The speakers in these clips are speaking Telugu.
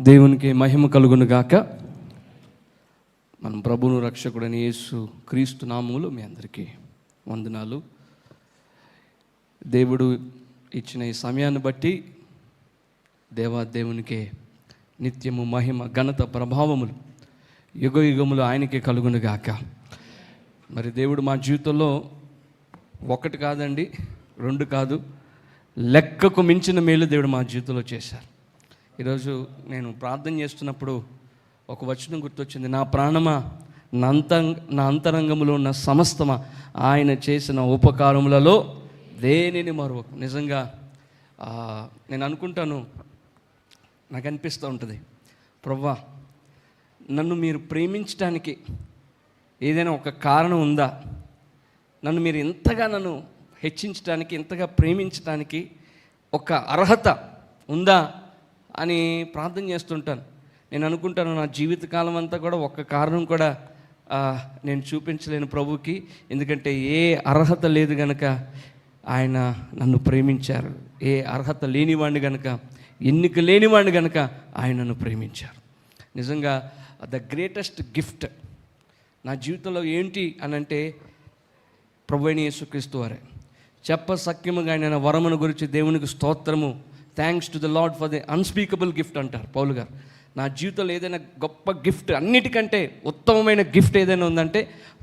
దేవునికి మహిమ కలుగును గాక. మన ప్రభును రక్షకుడని యేసు క్రీస్తు నామములు మీ అందరికీ వందనాలు. దేవుడు ఇచ్చిన ఈ సమయాన్ని బట్టి దేవా దేవునికి నిత్యము మహిమ ఘనత ప్రభావములు యుగ యుగములు ఆయనకే కలుగును గాక. మరి దేవుడు మా జీవితంలో ఒకటి కాదండి రెండు కాదు లెక్కకు మించిన మేలు దేవుడు మా జీవితంలో చేశారు. ఈరోజు నేను ప్రార్థన చేస్తున్నప్పుడు ఒక వచనం గుర్తొచ్చింది. నా ప్రాణమా నా అంత నా అంతరంగంలో ఉన్న సమస్తమా ఆయన చేసిన ఉపకారములలో దేనిని మరొక నిజంగా నేను అనుకుంటాను నాకు అనిపిస్తూ ఉంటుంది. ప్రవ్వా నన్ను మీరు ప్రేమించడానికి ఏదైనా ఒక కారణం ఉందా? నన్ను మీరు ఇంతగా నన్ను హెచ్చించడానికి ఇంతగా ప్రేమించడానికి ఒక అర్హత ఉందా? అని ప్రార్థన చేస్తుంటాను. నేను అనుకుంటాను నా జీవితకాలం అంతా కూడా ఒక్క కారణం కూడా నేను చూపించలేను ప్రభుకి. ఎందుకంటే ఏ అర్హత లేదు గనక ఆయన నన్ను ప్రేమించారు. ఏ అర్హత లేనివాడిని గనక ఎన్నిక లేనివాడిని గనక ఆయన నన్ను ప్రేమించారు. నిజంగా ద గ్రేటెస్ట్ గిఫ్ట్ నా జీవితంలో ఏంటి అని అంటే ప్రభుని యేసుక్రీస్తు వారే. చెప్ప సఖ్యముగా ఆయన వరమును గురించి దేవునికి స్తోత్రము. Thanks to the Lord for the unspeakable gift అంటారు పౌలు గారు. నా జీవితంలో ఏదైనా గొప్ప గిఫ్ట్ అన్నిటికంటే ఉత్తమమైన గిఫ్ట్ ఏదైనా ఉందంటే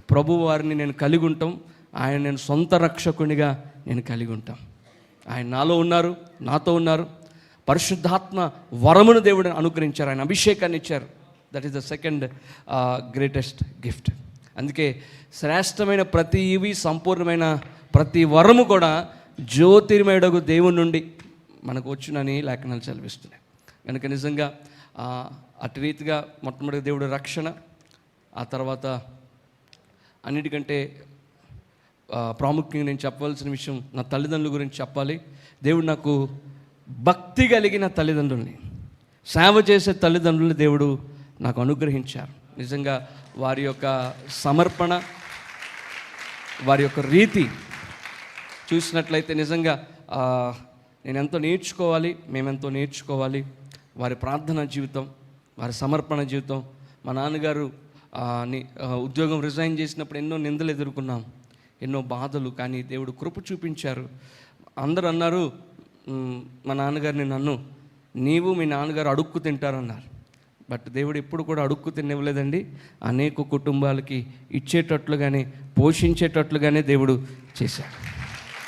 ప్రభు వారిని నేను కలిగి ఉంటాం. ఆయన నేను సొంత రక్షకునిగా నేను కలిగి ఉంటాం. ఆయన నాలో ఉన్నారు నాతో ఉన్నారు. పరిశుద్ధాత్మ వరమును దేవుడు అనుగ్రహించారు. ఆయన అభిషేకాన్ని ఇచ్చారు. That is the second greatest gift అందుకే శ్రేష్టమైన ప్రతి ఇవి సంపూర్ణమైన ప్రతి వరము కూడా జ్యోతిర్మయుడకు దేవుని నుండి మనకు వచ్చునని లేఖనాలు చదివిస్తున్నాయి కనుక నిజంగా అటు రీతిగా మొట్టమొదటి దేవుడు రక్షణ ఆ తర్వాత అన్నిటికంటే ప్రాముఖ్యంగా నేను చెప్పవలసిన విషయం నా తల్లిదండ్రుల గురించి చెప్పాలి. దేవుడు నాకు భక్తి కలిగిన తల్లిదండ్రుల్ని సేవ చేసే తల్లిదండ్రుల్ని దేవుడు నాకు అనుగ్రహించారు. నిజంగా వారి యొక్క సమర్పణ వారి యొక్క రీతి చూసినట్లయితే నిజంగా నేను ఎంతో నేర్చుకోవాలి మేమెంతో నేర్చుకోవాలి. వారి ప్రార్థన జీవితం వారి సమర్పణ జీవితం. మా నాన్నగారు ని- ఉద్యోగం రిజైన్ చేసినప్పుడు ఎన్నో నిందలు ఎదుర్కొన్నాం. ఎన్నో బాధలు కానీ దేవుడు కృప చూపించారు. అందరు అన్నారు మా నాన్నగారిని నన్ను నీవు మీ నాన్నగారు అడుక్కు తింటారన్నారు. బట్ దేవుడు ఎప్పుడు కూడా అడుక్కు తినివ్వలేదండి అనేక కుటుంబాలకి ఇచ్చేటట్లుగానే పోషించేటట్లుగానే దేవుడు చేశాడు.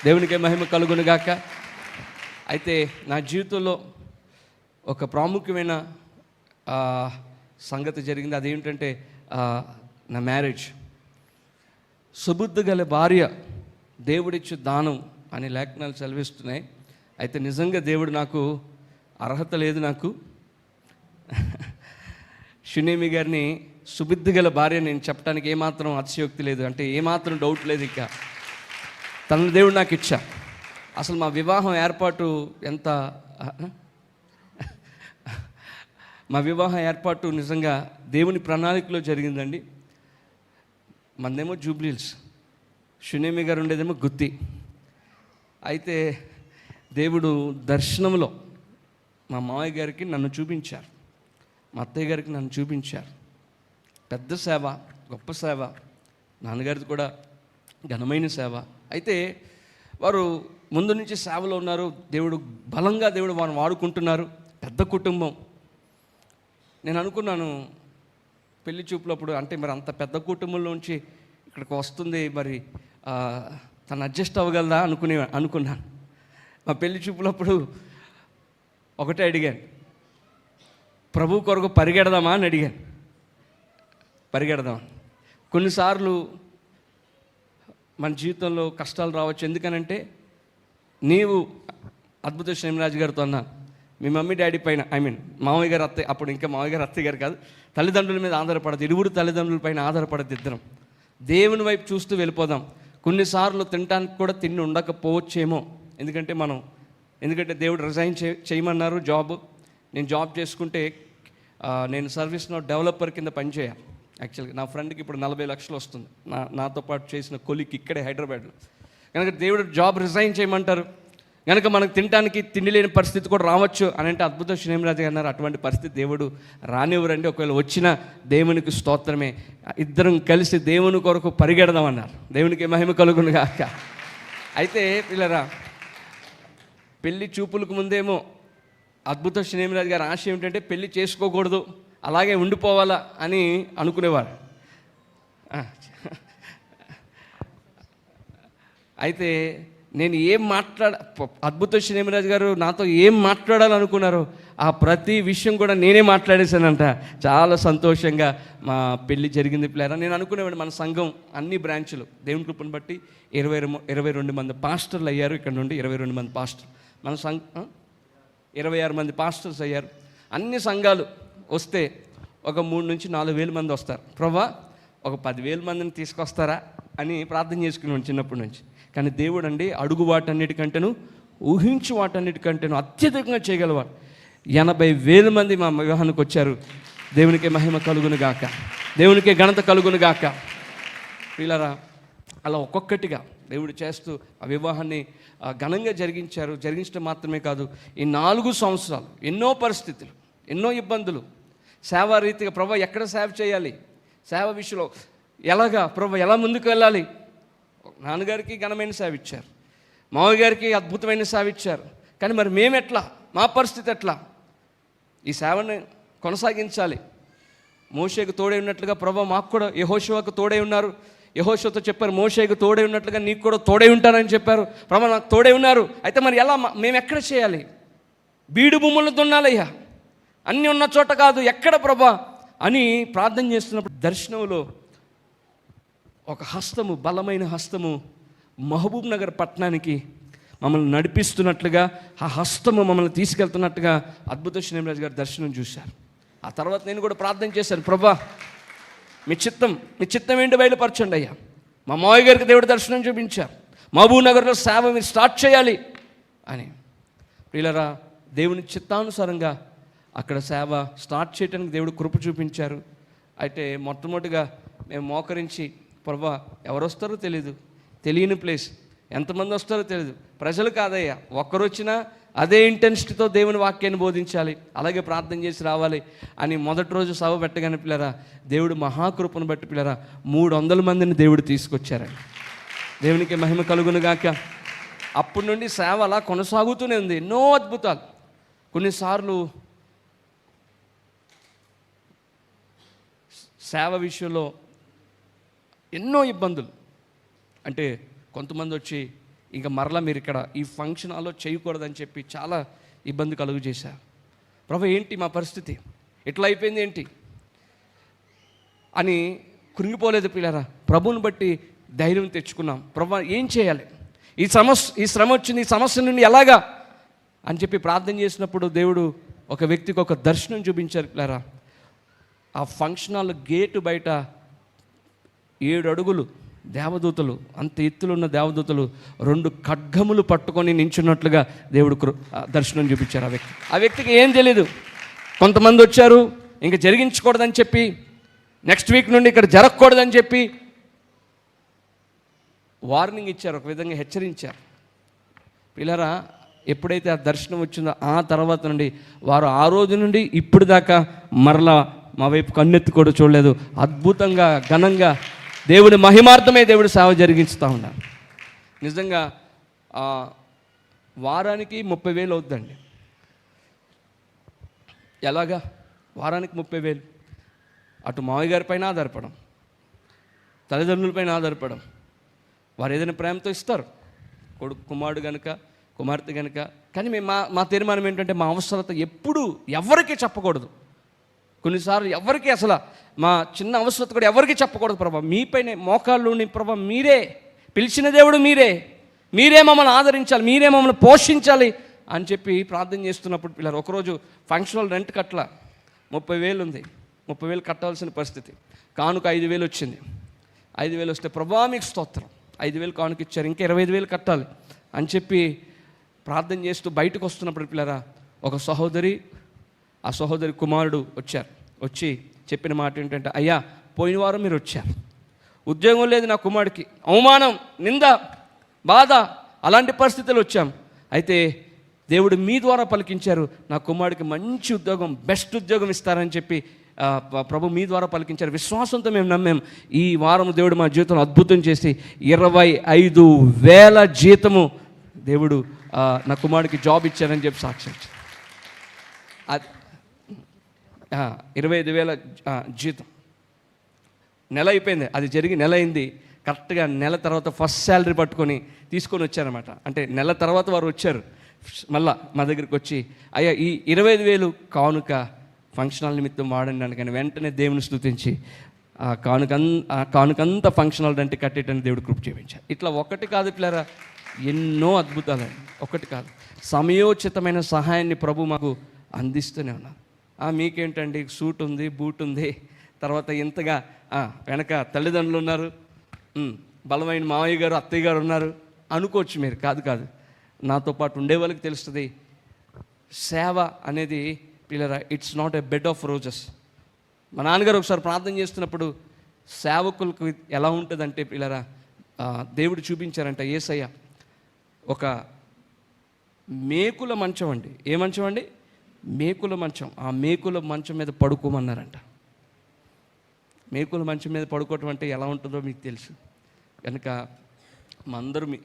దేవునికి మహిమ కలుగునుగాక. అయితే నా జీవితంలో ఒక ప్రాముఖ్యమైన సంగతి జరిగింది. అదేంటంటే నా మ్యారేజ్. సుబుద్ధి గల భార్య దేవుడిచ్చు దానం అని లేఖనాలు చదివిస్తున్నాయి అయితే నిజంగా దేవుడు నాకు అర్హత లేదు నాకు. షునేమి గారిని సుబుద్ధి గల భార్య నేను చెప్పడానికి ఏమాత్రం అతిశయోక్తి లేదు. అంటే ఏమాత్రం డౌట్ లేదు ఇక. తన దేవుడు నాకు ఇచ్చా. అసలు మా వివాహం ఏర్పాటు ఎంత మా వివాహం ఏర్పాటు నిజంగా దేవుని ప్రణాళికలో జరిగిందండి. మందేమో జూబ్లీల్స్ షునేమి గారు ఉండేదేమో గుత్తి. అయితే దేవుడు దర్శనంలో మా మామయ్య గారికి నన్ను చూపించారు మా అత్తయ్య గారికి నన్ను చూపించారు. పెద్ద సేవ గొప్ప సేవ నాన్నగారిది కూడా ఘనమైన సేవ. అయితే వారు ముందు నుంచి సేవలో ఉన్నారు. దేవుడు బలంగా దేవుడు వారిని వాడుకుంటున్నారు. పెద్ద కుటుంబం. నేను అనుకున్నాను పెళ్ళి చూపులప్పుడు అంటే మరి అంత పెద్ద కుటుంబంలోంచి ఇక్కడికి వస్తుంది మరి తను అడ్జస్ట్ అవ్వగలదా అనుకునే అనుకున్నాను. మా పెళ్ళి చూపులప్పుడు ఒకటే అడిగాను. ప్రభు కొరకు పరిగెడదామా అని అడిగాను. పరిగెడదాం కొన్నిసార్లు మన జీవితంలో కష్టాలు రావచ్చు. ఎందుకనంటే నీవు అద్భుత శ్రీమరాజు గారితో అన్నా మీ మమ్మీ డాడీ పైన ఐ మీన్ మామయ్య గారు అత్తయ్య అప్పుడు ఇంకా మామయ్య గారు అత్తయ్య గారు కాదు తల్లిదండ్రుల మీద ఆధారపడదు ఇరువురు తల్లిదండ్రుల పైన ఆధారపడదు ఇద్దరం. దేవుని వైపు చూస్తూ వెళ్ళిపోదాం. కొన్నిసార్లు తినడానికి కూడా తిండి ఉండకపోవచ్చేమో. ఎందుకంటే మనం ఎందుకంటే దేవుడు రిజైన్ చే చేయమన్నారు జాబ్. నేను జాబ్ చేసుకుంటే నేను సర్వీస్లో డెవలపర్ కింద పనిచేయాలి యాక్చువల్గా నా ఫ్రెండ్కి ఇప్పుడు నలభై లక్షలు వస్తుంది. నా నాతో పాటు చేసిన కొలిక్ ఇక్కడే హైదరాబాద్లో. కనుక దేవుడు జాబ్ రిజైన్ చేయమంటారు. కనుక మనకు తినడానికి తిండి లేని పరిస్థితి కూడా రావచ్చు అని అంటే అద్భుత శ్రీమరాజు గారు అన్నారు. అటువంటి పరిస్థితి దేవుడు రానివ్వరండి. ఒకవేళ వచ్చిన దేవునికి స్తోత్రమే. ఇద్దరం కలిసి దేవుని కొరకు పరిగెడదామన్నారు దేవునికి మహిమ కలుగును కాక అయితే పిల్లరా పెళ్ళి చూపులకు ముందేమో అద్భుత శ్రీమరాజు గారి ఆశ ఏమిటంటే పెళ్ళి చేసుకోకూడదు. అలాగే ఉండిపోవాలా అని అనుకునేవారు. అయితే నేను ఏం మాట్లాడ అద్భుత శ్రీనిరాజు గారు నాతో ఏం మాట్లాడాలనుకున్నారో ఆ ప్రతి విషయం కూడా నేనే మాట్లాడేశానంట. చాలా సంతోషంగా మా పెళ్ళి జరిగింది ప్లేరా నేను అనుకునేవాడు మన సంఘం అన్ని బ్రాంచులు. దేవుని కృపను బట్టి ఇరవై ఇరవై రెండు మంది పాస్టర్లు అయ్యారు ఇక్కడ నుండి. ఇరవై రెండు మంది పాస్టర్ మన సంఘ ఇరవై ఆరు మంది పాస్టర్స్ అయ్యారు. అన్ని సంఘాలు వస్తే ఒక మూడు నుంచి నాలుగు వేల మంది వస్తారు. ప్రభా ఒక పదివేల మందిని తీసుకొస్తారా? అని ప్రార్థన చేసుకున్నాను చిన్నప్పటి నుంచి. కానీ దేవుడు అండి అడుగు వాటన్నిటికంటేను ఊహించు వాటన్నిటికంటేను అత్యధికంగా చేయగలవాడు. ఎనభై వేల మంది మా వివాహానికి వచ్చారు. దేవునికి మహిమ కలుగును గాక. దేవునికి ఘనత కలుగును గాక. వీళ్ళరా అలా ఒక్కొక్కటిగా దేవుడు చేస్తూ ఆ వివాహాన్ని ఘనంగా జరిగించారు. జరిగించడం మాత్రమే కాదు ఈ నాలుగు సంవత్సరాలు ఎన్నో పరిస్థితులు ఎన్నో ఇబ్బందులు సేవా రీతిగా ప్రభా ఎక్కడ సేవ చేయాలి? సేవ విషయంలో ఎలాగా? ప్రభ ఎలా ముందుకు వెళ్ళాలి? నాన్నగారికి ఘనమైన సేవ ఇచ్చారు. మామయ్య గారికి అద్భుతమైన సేవ ఇచ్చారు. కానీ మరి మేమెట్లా మా పరిస్థితి ఎట్లా? ఈ సేవని కొనసాగించాలి. మోషేకు తోడై ఉన్నట్లుగా ప్రభా మాకు కూడా యహోశివకు తోడై ఉన్నారు. యహోశివతో చెప్పారు మోషేకు తోడై ఉన్నట్లుగా నీకు కూడా తోడై ఉంటానని చెప్పారు. ప్రభా నాకు తోడై ఉన్నారు. అయితే మరి ఎలా? మేము ఎక్కడ చేయాలి? బీడు భూములను దున్నాలయ్యా. అన్నీ ఉన్న చోట కాదు ఎక్కడ ప్రభా? అని ప్రార్థన చేస్తున్నప్పుడు దర్శనంలో ఒక హస్తము బలమైన హస్తము మహబూబ్ నగర్ పట్టణానికి మమ్మల్ని నడిపిస్తున్నట్లుగా ఆ హస్తము మమ్మల్ని తీసుకెళ్తున్నట్టుగా అద్భుత శ్రీనివాస్ గారి దర్శనం చూశారు. ఆ తర్వాత నేను కూడా ప్రార్థన చేశాను ప్రభా మీ చిత్తం మీ చిత్తం ఏంటి బయలుపరచండి అయ్యా? మా మావయ్య గారికి దేవుడు దర్శనం చూపించారు. మహబూబ్ నగర్లో సేవ మీరు స్టార్ట్ చేయాలి అని. వీళ్ళరా దేవుని చిత్తానుసారంగా అక్కడ సేవ స్టార్ట్ చేయడానికి దేవుడు కృప చూపించారు. అయితే మొట్టమొదటిగా మేము మోకరించి ప్రభా ఎవరు వస్తారో తెలియదు తెలియని ప్లేస్. ఎంతమంది వస్తారో తెలియదు ప్రజలు కాదయ్యా. ఒక్కరు వచ్చినా అదే ఇంటెన్సిటీతో దేవుని వాక్యాన్ని బోధించాలి. అలాగే ప్రార్థన చేసి రావాలి అని మొదటి రోజు సభ పెట్టగానే పిల్లరా దేవుడు మహాకృపను బట్టి పిల్లరా మూడు వందల మందిని దేవుడు తీసుకొచ్చారండి. దేవునికి మహిమ కలుగునుగాక అప్పటి నుండి సేవ అలా కొనసాగుతూనే ఉంది. ఎన్నో అద్భుతాలు. కొన్నిసార్లు సేవ విషయంలో ఎన్నో ఇబ్బందులు. అంటే కొంతమంది వచ్చి ఇంకా మరలా మీరు ఇక్కడ ఈ ఫంక్షన్ హాల్లో చేయకూడదని చెప్పి చాలా ఇబ్బంది కలుగు చేశారు. ప్రభు ఏంటి మా పరిస్థితి? ఎట్లా అయిపోయింది ఏంటి? అని కృంగిపోలేదు పిల్లరా. ప్రభుని బట్టి ధైర్యం తెచ్చుకున్నాం. ప్రభు ఏం చేయాలి? ఈ సమస్య ఈ శ్రమ వచ్చింది ఈ సమస్య నుండి ఎలాగా? అని చెప్పి ప్రార్థన చేసినప్పుడు దేవుడు ఒక వ్యక్తికి ఒక దర్శనం చూపించారు పిల్లరా. ఆ ఫంక్షన్ హాల్ గేటు బయట ఏడు అడుగులు దేవదూతలు అంత ఎత్తులున్న దేవదూతలు రెండు ఖడ్గములు పట్టుకొని నించున్నట్లుగా దేవుడు కృ- దర్శనం చూపించారు ఆ వ్యక్తి. ఆ వ్యక్తికి ఏం తెలియదు కొంతమంది వచ్చారు ఇంకా జరిగించకూడదని చెప్పి నెక్స్ట్ వీక్ నుండి ఇక్కడ జరగకూడదని చెప్పి వార్నింగ్ ఇచ్చారు ఒక విధంగా హెచ్చరించారు. పిల్లరా ఎప్పుడైతే ఆ దర్శనం వచ్చిందో ఆ తర్వాత నుండి వారు ఆ రోజు నుండి ఇప్పుడు దాకా మరలా మా వైపు కన్నెత్తి కూడా చూడలేదు. అద్భుతంగా ఘనంగా దేవుని మహిమార్థమే దేవుడు సేవ జరిగిస్తూ ఉన్నారు నిజంగా వారానికి ముప్పై వేలు అవుద్దండి. ఎలాగా? వారానికి ముప్పై వేలు. అటు మావయ్య గారి పైన ఆధారపడం తల్లిదండ్రులపైన ఆధారపడం వారు ఏదైనా ప్రేమతో ఇస్తారు. కొడుకు కుమారుడు కనుక కుమార్తె కనుక కానీ మేము మా మా తీర్మానం ఏంటంటే మా అవసరత ఎప్పుడు ఎవరికీ చెప్పకూడదు. కొన్నిసార్లు ఎవరికి అసలు మా చిన్న అవసరత కూడా ఎవరికి చెప్పకూడదు ప్రభా? మీపైనే మోకాళ్ళు ప్రభా మీరే. పిలిచిన దేవుడు మీరే. మీరే మమ్మల్ని ఆదరించాలి మీరే మమ్మల్ని పోషించాలి అని చెప్పి ప్రార్థన చేస్తున్నప్పుడు పిల్లలు ఒకరోజు ఫంక్షనల్ రెంట్ కట్ల ముప్పై వేలు ఉంది. ముప్పై వేలు కట్టాల్సిన పరిస్థితి. కానుక ఐదు వేలు వచ్చింది. ఐదు వేలు వస్తే ప్రభా మీకు స్తోత్రం. ఐదు వేలు కానుక ఇచ్చారు ఇంకా ఇరవై ఐదు వేలు కట్టాలి అని చెప్పి ప్రార్థన చేస్తూ బయటకు వస్తున్నప్పుడు పిల్లరా ఒక సహోదరి ఆ సహోదరి కుమారుడు వచ్చారు. వచ్చి చెప్పిన మాట ఏంటంటే అయ్యా పోయిన వారం మీరు వచ్చారు. ఉద్యోగం లేదు నా కుమారుడికి. అవమానం నింద బాధ అలాంటి పరిస్థితులు వచ్చాం. అయితే దేవుడు మీ ద్వారా పలికించారు. నా కుమారుడికి మంచి ఉద్యోగం బెస్ట్ ఉద్యోగం ఇస్తారని చెప్పి ప్రభు మీ ద్వారా పలికించారు. విశ్వాసంతో మేము నమ్మాం. ఈ వారం దేవుడు మా జీవితంలో అద్భుతం చేసి ఇరవై ఐదు వేల జీతము దేవుడు నా కుమారుడికి జాబ్ ఇచ్చారని చెప్పి సాక్ష్యం అది ఇరవై ఐదు వేల జీతం. నెల అయిపోయింది. అది జరిగి నెల అయింది. కరెక్ట్గా నెల తర్వాత ఫస్ట్ శాలరీ పట్టుకొని తీసుకొని వచ్చారనమాట అంటే నెల తర్వాత వారు వచ్చారు. మళ్ళా మా దగ్గరికి వచ్చి అయ్యా ఈ ఇరవై ఐదు వేలు కానుక ఫంక్షనల్ నిమిత్తం వాడండి అందుకని వెంటనే దేవుని స్థుతించి ఆ కానుక ఆ కానుకంతా ఫంక్షనల్ అంటే కట్టేటని దేవుడు కృప చేయించారు ఇట్లా ఒకటి కాదు పిల్లరా ఎన్నో అద్భుతాలు. ఒకటి కాదు. సమయోచితమైన సహాయాన్ని ప్రభు మాకు అందిస్తూనే ఉన్నారు. మీకేంటండి? సూట్ ఉంది బూట్ ఉంది. తర్వాత ఇంతగా వెనక తల్లిదండ్రులు ఉన్నారు. బలమైన మావయ్య గారు అత్తయ్య గారు ఉన్నారు. అనుకోవచ్చు మీరు కాదు కాదు. నాతో పాటు ఉండే వాళ్ళకి తెలుస్తుంది. సేవ అనేది పిల్లరా it's not a bed of roses మా నాన్నగారు ఒకసారి ప్రార్థన చేస్తున్నప్పుడు సేవకులకు ఎలా ఉంటుందంటే పిల్లరా దేవుడు చూపించారంట ఏసయ్య. ఒక మేకుల మంచం అండి. ఏ మంచం అండి? మేకుల మంచం ఆ మేకుల మంచం మీద పడుకోమన్నారంట. మేకుల మంచం మీద పడుకోవటం అంటే ఎలా ఉంటుందో మీకు తెలుసు. కనుక మా అందరూ మీ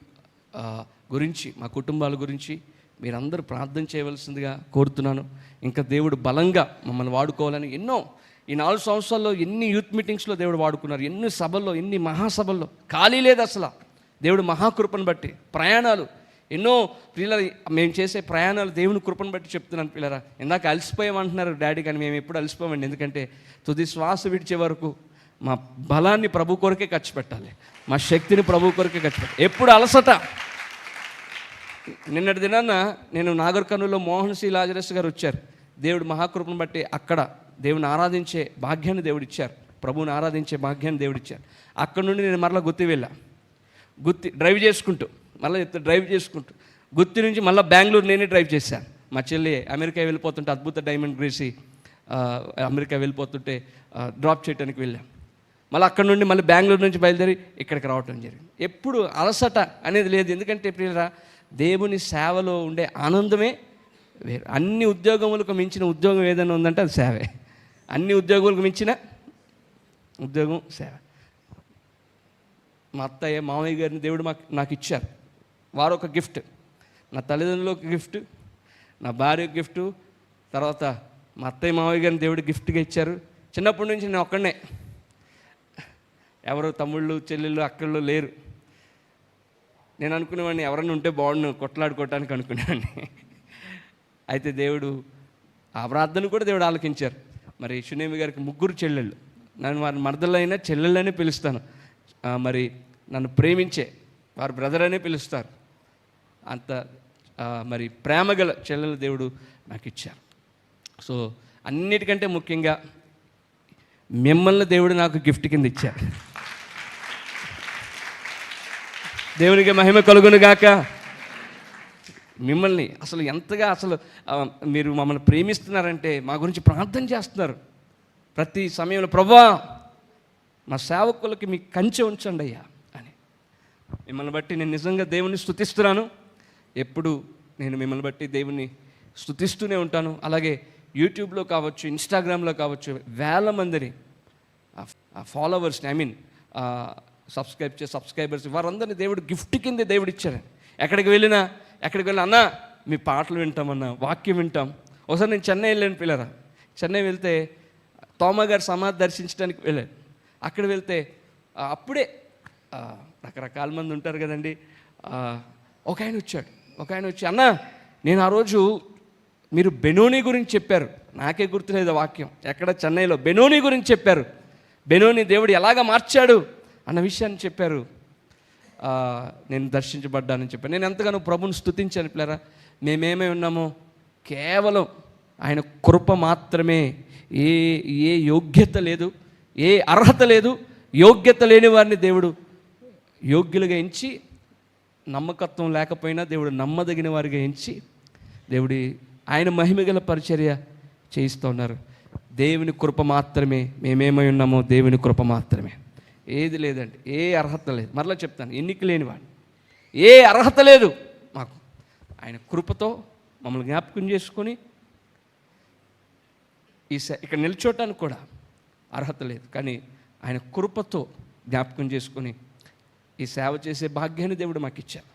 గురించి మా కుటుంబాల గురించి మీరందరూ ప్రార్థన చేయవలసిందిగా కోరుతున్నాను. ఇంకా దేవుడు బలంగా మమ్మల్ని వాడుకోవాలని ఎన్నో ఈ నాలుగు సంవత్సరాల్లో ఎన్ని యూత్ మీటింగ్స్లో దేవుడు వాడుకున్నారు ఎన్ని సభల్లో ఎన్ని మహాసభల్లో. ఖాళీ లేదు అసలు. దేవుడు మహాకృపను బట్టి ప్రయాణాలు ఎన్నో పిల్లల మేము చేసే ప్రయాణాలు దేవుని కృపను బట్టి చెప్తున్నాను పిల్లరా. ఇందాక అలసిపోయామంటున్నారు డాడీ కానీ మేము ఎప్పుడు అలసిపోమండి. ఎందుకంటే తుది శ్వాస విడిచే వరకు మా బలాన్ని ప్రభు కొరకే ఖర్చు పెట్టాలి. మా శక్తిని ప్రభు కొరకే ఖర్చు పెట్టాలి. ఎప్పుడు అలసట. నిన్నటి దినాన నేను నాగర్ కర్నూలులో మోహన్ సి. లాజరస్ గారు వచ్చారు. దేవుడు మహాకృపను బట్టి అక్కడ దేవుని ఆరాధించే భాగ్యాన్ని దేవుడు ఇచ్చారు. ప్రభువుని ఆరాధించే భాగ్యాన్ని దేవుడు ఇచ్చారు. అక్కడ నుండి నేను మరలా గుత్తి వెళ్ళా. గుత్తి డ్రైవ్ చేసుకుంటూ మళ్ళీ డ్రైవ్ చేసుకుంటూ గుత్తి నుంచి మళ్ళీ బెంగళూరు నేనే డ్రైవ్ చేశాను. మా చెల్లి అమెరికా వెళ్ళిపోతుంటే అద్భుత డైమండ్ గ్రేసి అమెరికా వెళ్ళిపోతుంటే డ్రాప్ చేయడానికి వెళ్ళాం. మళ్ళీ అక్కడ నుండి మళ్ళీ బెంగళూరు నుంచి బయలుదేరి ఇక్కడికి రావటం జరిగింది. ఎప్పుడు అలసట అనేది లేదు. ఎందుకంటే ప్రియరా దేవుని సేవలో ఉండే ఆనందమే వేరు. అన్ని ఉద్యోగములకు మించిన ఉద్యోగం ఏదైనా ఉందంటే అది సేవే. అన్ని ఉద్యోగులకు మించిన ఉద్యోగం సేవ. మా అత్తయ్య మామయ్య గారిని దేవుడు మాకు నాకు ఇచ్చారు. వారు ఒక గిఫ్ట్. నా తల్లిదండ్రులకు గిఫ్ట్ నా భార్య గిఫ్ట్ తర్వాత మా అత్తయ్య మామయ్య గారిని దేవుడు గిఫ్ట్గా ఇచ్చారు. చిన్నప్పటి నుంచి నేను ఒక్కడనే. ఎవరు తమ్ముళ్ళు చెల్లెళ్ళు అక్కళ్ళు లేరు. నేను అనుకునేవాడిని ఎవరైనా ఉంటే బాగుండు కొట్లాడుకోవటానికి అనుకునేవాడిని. అయితే దేవుడు ఆ ప్రార్థన కూడా దేవుడు ఆలకించారు. మరి సునేమి గారికి ముగ్గురు చెల్లెళ్ళు. నన్ను వారి మరదలైనా చెల్లెళ్ళనే పిలుస్తాను. మరి నన్ను ప్రేమించే వారి బ్రదర్ అనే పిలుస్తారు. అంత మరి ప్రేమగల చెల్లెల దేవుడు నాకు ఇచ్చారు సో అన్నిటికంటే ముఖ్యంగా మిమ్మల్ని దేవుడు నాకు గిఫ్ట్ కింద ఇచ్చారు దేవునికి మహిమ కలుగునుగాక మిమ్మల్ని అసలు ఎంతగా అసలు మీరు మమ్మల్ని ప్రేమిస్తున్నారంటే మా గురించి ప్రార్థన చేస్తున్నారు. ప్రతి సమయంలో ప్రభా మా సేవకులకి మీ కంచె ఉంచండి అయ్యా అని. మిమ్మల్ని బట్టి నేను నిజంగా దేవుని స్థుతిస్తున్నాను ఎప్పుడు నేను మిమ్మల్ని బట్టి దేవుని స్తుతిస్తూనే ఉంటాను. అలాగే యూట్యూబ్లో కావచ్చు ఇన్స్టాగ్రామ్లో కావచ్చు వేల మందిని ఫాలోవర్స్ని ఐ మీన్ సబ్స్క్రైబ్ చే సబ్స్క్రైబర్స్ వారందరినీ దేవుడు గిఫ్ట్ కింద దేవుడు ఇచ్చారు. ఎక్కడికి వెళ్ళినా ఎక్కడికి వెళ్ళినా అన్న మీ పాటలు వింటామన్నా వాక్యం వింటాం. ఒకసారి నేను చెన్నై వెళ్ళాను పిల్లరా. చెన్నై వెళ్తే తోమ గారి సమాధి దర్శించడానికి వెళ్ళాను అక్కడ వెళ్తే అప్పుడే రకరకాల మంది ఉంటారు కదండి. ఒక ఆయన వచ్చాడు. ఒక ఆయన వచ్చి అన్న నేను ఆ రోజు మీరు బెనోని గురించి చెప్పారు. నాకే గుర్తులేదు ఆ వాక్యం. ఎక్కడ? చెన్నైలో. బెనోని గురించి చెప్పారు. బెనోని దేవుడు ఎలాగ మార్చాడు? అన్న విషయాన్ని చెప్పారు. నేను దర్శించబడ్డానని చెప్పాను నేను ఎంతగానో ప్రభుని స్తుతించాను పిల్లరా. మేమేమై ఉన్నామో కేవలం ఆయన కృప మాత్రమే. ఏ ఏ యోగ్యత లేదు. ఏ అర్హత లేదు. యోగ్యత లేని వారిని దేవుడు యోగ్యులుగా ఎంచి నమ్మకత్వం లేకపోయినా దేవుడు నమ్మదగిన వారిగా ఎంచి దేవుడి ఆయన మహిమగల పరిచర్య చేయిస్తూ ఉన్నారు. దేవుని కృప మాత్రమే మేమేమై ఉన్నామో దేవుని కృప మాత్రమే. ఏది లేదండి ఏ అర్హత లేదు. మరలా చెప్తాను ఎన్నిక లేనివాడు ఏ అర్హత లేదు మాకు. ఆయన కృపతో మమ్మల్ని జ్ఞాపకం చేసుకొని ఈ ఇక్కడ నిల్చోటానికి కూడా అర్హత లేదు. కానీ ఆయన కృపతో జ్ఞాపకం చేసుకొని ఈ సేవ చేసే భాగ్యాన్ని దేవుడు మాకు ఇచ్చారు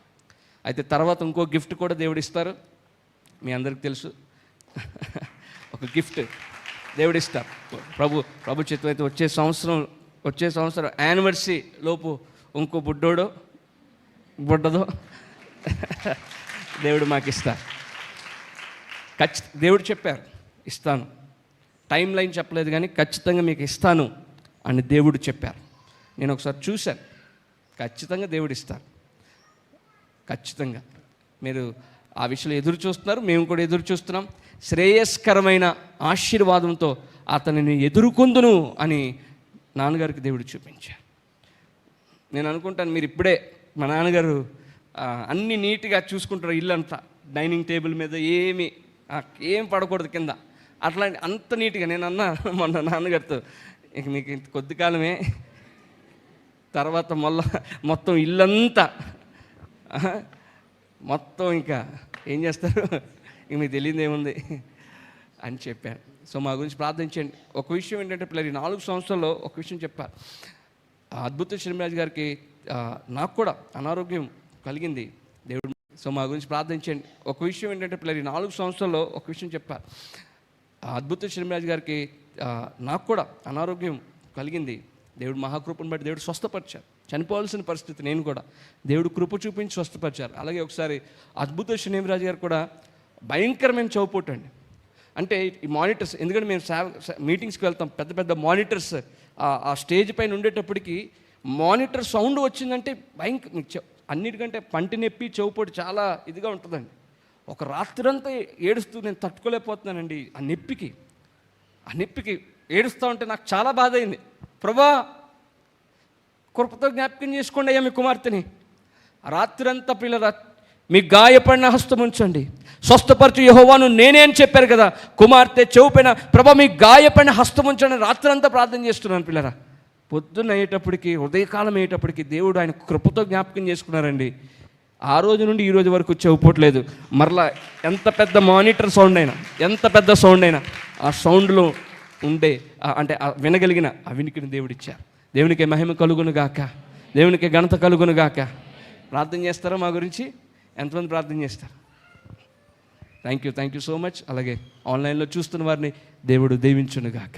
అయితే తర్వాత ఇంకో గిఫ్ట్ కూడా దేవుడు ఇస్తారు మీ అందరికి తెలుసు. ఒక గిఫ్ట్ దేవుడు ఇస్తారు ప్రభు ప్రభు చిత్తం అయితే వచ్చే సంవత్సరం వచ్చే సంవత్సరం యానివర్సరీ లోపు ఇంకో బుడ్డోడో బుడ్డదో దేవుడు మాకు ఇస్తారు ఖచ్చిత దేవుడు చెప్పారు ఇస్తాను. టైం లైన్ చెప్పలేదు కానీ ఖచ్చితంగా మీకు ఇస్తాను అని దేవుడు చెప్పారు. నేను ఒకసారి చూశాను. ఖచ్చితంగా దేవుడు ఇస్తారు ఖచ్చితంగా. మీరు ఆ విషయంలో ఎదురు చూస్తున్నారు మేము కూడా ఎదురు చూస్తున్నాం. శ్రేయస్కరమైన ఆశీర్వాదంతో అతనిని ఎదుర్కొందును అని నాన్నగారికి దేవుడు చూపించారు. నేను అనుకుంటాను మీరు ఇప్పుడే మా నాన్నగారు అన్ని నీట్గా చూసుకుంటారు ఇల్లంతా. డైనింగ్ టేబుల్ మీద ఏమి ఏం పడకూడదు కింద. అట్లాంటి అంత నీట్గా నేను అన్నా మొన్న నాన్నగారితో ఇక మీకు కొద్ది కాలమే తర్వాత మళ్ళా మొత్తం ఇల్లంతా. మొత్తం ఇంకా ఏం చేస్తారు? ఇంక మీకు తెలియదు ఏముంది అని చెప్పాను. సో మా గురించి ప్రార్థించండి. ఒక విషయం ఏంటంటే పిల్లలు నాలుగు సంవత్సరాల్లో ఒక విషయం చెప్పారు అద్భుత శ్రీమరాజ్ గారికి నాకు కూడా అనారోగ్యం కలిగింది. దేవుడు సో మా గురించి ప్రార్థించండి. ఒక విషయం ఏంటంటే పిల్లలు నాలుగు సంవత్సరాల్లో ఒక విషయం చెప్పారు అద్భుత శ్రీమరాజ్ గారికి నాకు కూడా అనారోగ్యం కలిగింది. దేవుడు మహాకృపను బట్టి దేవుడు స్వస్థపరిచారు. చనిపోవాల్సిన పరిస్థితి నేను కూడా. దేవుడు కృప చూపించి స్వస్థపరిచారు. అలాగే ఒకసారి అద్భుత శ్రీనివరాజు గారు కూడా భయంకరమైన చౌపోటు అండి. అంటే ఈ మానిటర్స్ ఎందుకంటే మేము సేవ మీటింగ్స్కి వెళ్తాం పెద్ద పెద్ద మానిటర్స్ ఆ స్టేజ్ పైన ఉండేటప్పటికి మానిటర్ సౌండ్ వచ్చిందంటే భయంకర అన్నిటికంటే పంటి నొప్పి చౌపోటు చాలా ఇదిగా ఉంటుందండి. ఒక రాత్రంతా ఏడుస్తూ నేను తట్టుకోలేకపోతున్నానండి ఆ నొప్పికి. ఆ నొప్పికి ఏడుస్తూ ఉంటే నాకు చాలా బాధ అయింది. ప్రభా కృపతో జ్ఞాపకం చేసుకోండి అయ్యా మీ కుమార్తెని. రాత్రంతా పిల్లల మీ గాయపడిన హస్తం ఉంచండి. స్వస్థపరచు యహోవాను నేనే అని చెప్పారు కదా కుమార్తె చెవుపైన ప్రభా మీ గాయపడిన హస్తం ఉంచండి రాత్రంతా ప్రార్థన చేస్తున్నాను పిల్లరా పొద్దున్న అయ్యేటప్పటికి ఉదయకాలం అయ్యేటప్పటికి దేవుడు ఆయన కృపతో జ్ఞాపకం చేసుకున్నారండి. ఆ రోజు నుండి ఈ రోజు వరకు చెవుపోవట్లేదు మరలా ఎంత పెద్ద మానిటర్ సౌండ్ అయినా ఎంత పెద్ద సౌండ్ అయినా ఆ సౌండ్లో ఉండే అంటే వినగలిగిన ఆ వినికిని దేవుడిచ్చారు దేవునికి మహిమ కలుగును గాక. దేవునికి ఘనత కలుగును గాక. ప్రార్థన చేస్తారా మా గురించి? ఎంతమంది ప్రార్థన చేస్తారు? Thank you thank you so much అలాగే ఆన్లైన్లో చూస్తున్న వారిని దేవుడు దీవించును గాక.